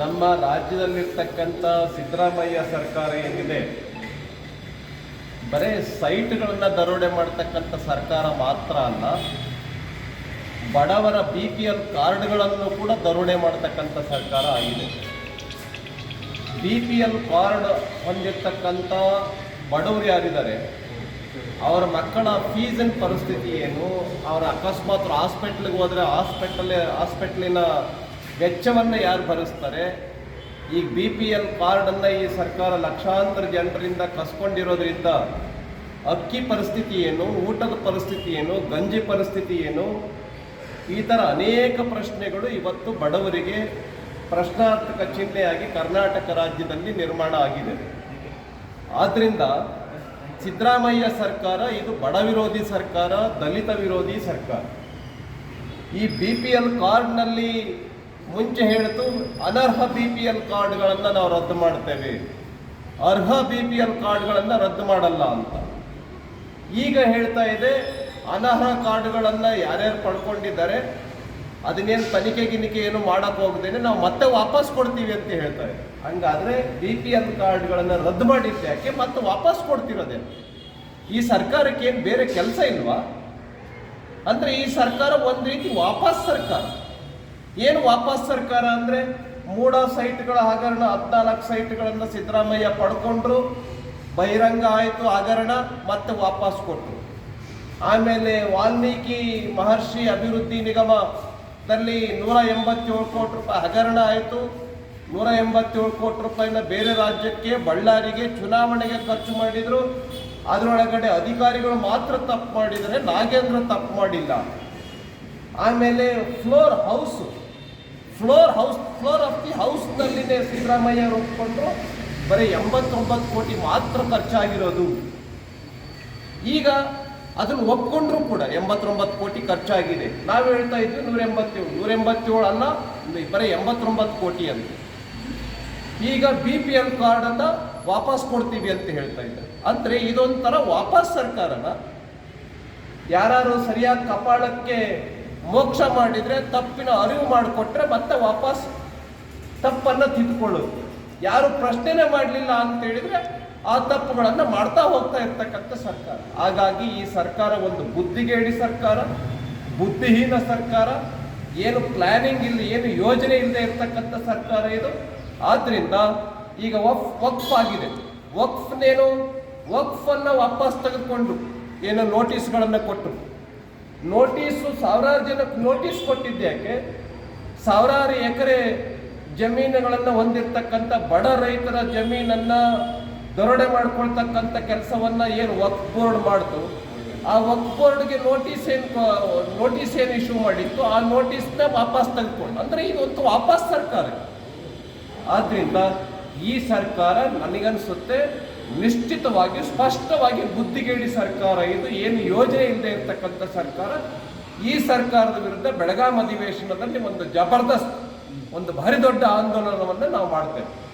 ನಮ್ಮ ರಾಜ್ಯದಲ್ಲಿರ್ತಕ್ಕಂಥ ಸಿದ್ದರಾಮಯ್ಯ ಸರ್ಕಾರ ಏನಿದೆ, ಬರೀ ಸೈಟ್ಗಳನ್ನು ದರೋಡೆ ಮಾಡ್ತಕ್ಕಂಥ ಸರ್ಕಾರ ಮಾತ್ರ ಅಲ್ಲ, ಬಡವರ ಬಿ ಪಿ ಎಲ್ ಕಾರ್ಡ್ಗಳನ್ನು ಕೂಡ ದರೋಡೆ ಮಾಡ್ತಕ್ಕಂಥ ಸರ್ಕಾರ ಆಗಿದೆ. ಬಿ ಪಿ ಎಲ್ ಕಾರ್ಡ್ ಹೊಂದಿರ್ತಕ್ಕಂಥ ಬಡವರು ಯಾರಿದ್ದಾರೆ, ಅವರ ಮಕ್ಕಳ ಫೀಸಿನ ಪರಿಸ್ಥಿತಿ ಏನು, ಅವರ ಅಕಸ್ಮಾತ್ ಹಾಸ್ಪಿಟ್ಲಿಗೆ ಹೋದರೆ ಹಾಸ್ಪಿಟಲ್ ಹಾಸ್ಪಿಟ್ಲಿನ ವೆಚ್ಚವನ್ನು ಯಾರು ಭರಿಸ್ತಾರೆ? ಈಗ ಬಿ ಪಿ ಎಲ್ ಕಾರ್ಡನ್ನು ಈ ಸರ್ಕಾರ ಲಕ್ಷಾಂತರ ಜನರಿಂದ ಕಸ್ಕೊಂಡಿರೋದ್ರಿಂದ ಅಕ್ಕಿ ಪರಿಸ್ಥಿತಿ ಏನು, ಊಟದ ಪರಿಸ್ಥಿತಿ ಏನು, ಗಂಜಿ ಪರಿಸ್ಥಿತಿ ಏನು? ಈ ಥರ ಅನೇಕ ಪ್ರಶ್ನೆಗಳು ಇವತ್ತು ಬಡವರಿಗೆ ಪ್ರಶ್ನಾರ್ಥಕ ಚಿಹ್ನೆಯಾಗಿ ಕರ್ನಾಟಕ ರಾಜ್ಯದಲ್ಲಿ ನಿರ್ಮಾಣ ಆಗಿದೆ. ಆದ್ದರಿಂದ ಸಿದ್ದರಾಮಯ್ಯ ಸರ್ಕಾರ, ಇದು ಬಡ ವಿರೋಧಿ ಸರ್ಕಾರ, ದಲಿತ ವಿರೋಧಿ ಸರ್ಕಾರ. ಈ ಬಿ ಪಿ ಎಲ್ ಕಾರ್ಡ್ನಲ್ಲಿ ಮುಂಚೆ ಹೇಳಿತು, ಅನರ್ಹ ಬಿ ಪಿ ಎಲ್ ಕಾರ್ಡ್ಗಳನ್ನು ನಾವು ರದ್ದು ಮಾಡ್ತೇವೆ. ಅರ್ಹ ಬಿ ಪಿ ಎಲ್ ಕಾರ್ಡ್ಗಳನ್ನು ರದ್ದು ಮಾಡಲ್ಲ ಅಂತ. ಈಗ ಹೇಳ್ತಾ ಇದೆ, ಅನರ್ಹ ಕಾರ್ಡ್ಗಳನ್ನು ಯಾರ್ಯಾರು ಪಡ್ಕೊಂಡಿದ್ದಾರೆ, ಅದನ್ನೇನು ತನಿಖೆ ಗಿನಿಕೆ ಏನು ಮಾಡಕ್ಕೆ ಹೋಗದೇನೆ ನಾವು ಮತ್ತೆ ವಾಪಸ್ ಕೊಡ್ತೀವಿ ಅಂತ ಹೇಳ್ತಾ ಇದೆ. ಹಂಗಾದ್ರೆ ಬಿ ಪಿ ಎಲ್ ಕಾರ್ಡ್ಗಳನ್ನು ರದ್ದು ಮಾಡಿದ್ದೆ ಯಾಕೆ? ಮತ್ತೆ ವಾಪಸ್ ಕೊಡ್ತಿರೋದೆ ಈ ಸರ್ಕಾರಕ್ಕೆ ಏನು ಬೇರೆ ಕೆಲಸ ಇಲ್ವಾ? ಅಂದ್ರೆ ಈ ಸರ್ಕಾರ ಒಂದು ರೀತಿ ವಾಪಸ್ ಸರ್ಕಾರ. ಏನು ವಾಪಸ್ ಸರ್ಕಾರ ಅಂದ್ರೆ ಮೂಡ ಸೈಟ್ಗಳ ಹಗರಣ, ಹದಿನಾಲ್ಕು ಸೈಟ್ಗಳನ್ನು ಸಿದ್ದರಾಮಯ್ಯ ಪಡ್ಕೊಂಡ್ರು, ಬಹಿರಂಗ ಆಯಿತು ಹಗರಣ, ಮತ್ತೆ ವಾಪಸ್ ಕೊಟ್ಟರು ಆಮೇಲೆ ವಾಲ್ಮೀಕಿ ಮಹರ್ಷಿ ಅಭಿವೃದ್ಧಿ ನಿಗಮದಲ್ಲಿ ನೂರ ಎಂಬತ್ತೇಳು ಕೋಟಿ ರೂಪಾಯಿ ಹಗರಣ ಆಯಿತು. ನೂರ ಎಂಬತ್ತೇಳು ಕೋಟಿ ರೂಪಾಯಿನ ಬೇರೆ ರಾಜ್ಯಕ್ಕೆ, ಬಳ್ಳಾರಿಗೆ ಚುನಾವಣೆಗೆ ಖರ್ಚು ಮಾಡಿದ್ರು. ಅದರೊಳಗಡೆ ಅಧಿಕಾರಿಗಳು ಮಾತ್ರ ತಪ್ಪು ಮಾಡಿದರೆ ನಾಗೇಂದ್ರ ತಪ್ಪು ಮಾಡಿಲ್ಲ. ಆಮೇಲೆ floor house. Floor house, floor of the ಹೌಸ್ನಲ್ಲಿನೇ Siddaramaiah ಅವರು ಒಪ್ಕೊಂಡ್ರು. ಬರೀ ಎಂಬತ್ತೊಂಬತ್ತು ಕೋಟಿ ಮಾತ್ರ ಖರ್ಚಾಗಿರೋದು. ಈಗ ಅದನ್ನು ಒಪ್ಕೊಂಡ್ರು ಕೂಡ ಎಂಬತ್ತೊಂಬತ್ತು ಕೋಟಿ ಖರ್ಚಾಗಿದೆ. ನಾವು ಹೇಳ್ತಾ ಇದ್ವಿ ನೂರ ಎಂಬತ್ತೇಳು ನೂರ ಎಂಬತ್ತೇಳು ಅಲ್ಲ ಬರೀ ಎಂಬತ್ತೊಂಬತ್ತು ಕೋಟಿ ಅಂತ. ಈಗ ಬಿ ಪಿ ಎಲ್ ಕಾರ್ಡನ್ನು ವಾಪಸ್ ಕೊಡ್ತೀವಿ ಅಂತ ಹೇಳ್ತಾ ಇದ್ದಾರೆ. ಅಂದರೆ ಇದೊಂಥರ ವಾಪಸ್ ಸರ್ಕಾರನ ಯಾರು ಸರಿಯಾಗಿ ಕಪಾಳಕ್ಕೆ ಮೋಕ್ಷ ಮಾಡಿದರೆ ತಪ್ಪಿನ ಅರಿವು ಮಾಡಿಕೊಟ್ರೆ ಮತ್ತೆ ವಾಪಸ್ ತಪ್ಪನ್ನು ತಿದ್ದುಕೊಳ್ಳೋದು ಯಾರು ಪ್ರಶ್ನೆನೇ ಮಾಡಲಿಲ್ಲ ಅಂತ ಹೇಳಿದ್ರೆ ಆ ತಪ್ಪುಗಳನ್ನು ಮಾಡ್ತಾ ಹೋಗ್ತಾ ಇರ್ತಕ್ಕಂಥ ಸರ್ಕಾರ. ಹಾಗಾಗಿ ಈ ಸರ್ಕಾರ ಒಂದು ಬುದ್ಧಿಗೇಡಿ ಸರ್ಕಾರ, ಬುದ್ಧಿಹೀನ ಸರ್ಕಾರ, ಏನು ಪ್ಲಾನಿಂಗ್ ಇಲ್ಲ, ಏನು ಯೋಜನೆ ಇಲ್ಲದೆ ಇರ್ತಕ್ಕಂಥ ಸರ್ಕಾರ ಇದು. ಆದ್ರಿಂದ ಈಗ ವಫ್ ವಕ್ಫ್ ಆಗಿದೆ. ವಕ್ಫ್ನೇನು, ವಕ್ಫನ್ನು ವಾಪಸ್ ತೆಗೆದುಕೊಂಡು ಏನು ನೋಟಿಸ್ಗಳನ್ನು ಕೊಟ್ಟರು. ನೋಟಿಸು ಸಾವಿರಾರು ಜನಕ್ಕೆ ನೋಟಿಸ್ ಕೊಟ್ಟಿದ್ದಕ್ಕೆ ಸಾವಿರಾರು ಎಕರೆ ಜಮೀನುಗಳನ್ನು ಹೊಂದಿರತಕ್ಕಂಥ ಬಡ ರೈತರ ಜಮೀನನ್ನು ದರೋಡೆ ಮಾಡ್ಕೊಳ್ತಕ್ಕಂಥ ಕೆಲಸವನ್ನು ಏನು ವಕ್ಫ್ ಬೋರ್ಡ್ ಮಾಡ್ತು? ಆ ವಕ್ಫ್ ಬೋರ್ಡ್ಗೆ ನೋಟಿಸ್ ಏನು ನೋಟಿಸ್ ಏನು ಇಶ್ಯೂ ಮಾಡಿತ್ತು? ಆ ನೋಟಿಸ್ನ ವಾಪಸ್ ತೆಗೆದುಕೊಂಡು, ಅಂದರೆ ಇದೊಂದು ವಾಪಸ್ ಸರ್ಕಾರ. ಆದ್ರಿಂದ ಈ ಸರ್ಕಾರ ನನಗನ್ಸುತ್ತೆ ನಿಶ್ಚಿತವಾಗಿ, ಸ್ಪಷ್ಟವಾಗಿ ಬುದ್ಧಿಗೇಡಿ ಸರ್ಕಾರ. ಇದು ಏನು ಯೋಜನೆ ಇಲ್ಲದೆ ಇರತಕ್ಕಂಥ ಸರ್ಕಾರ? ಈ ಸರ್ಕಾರದ ವಿರುದ್ಧ ಬೆಳಗಾಂ ಅಧಿವೇಶನದಲ್ಲಿ ಒಂದು ಜಬರ್ದಸ್ತ್, ಒಂದು ಭಾರಿ ದೊಡ್ಡ ಆಂದೋಲನವನ್ನು ನಾವು ಮಾಡ್ತೇವೆ.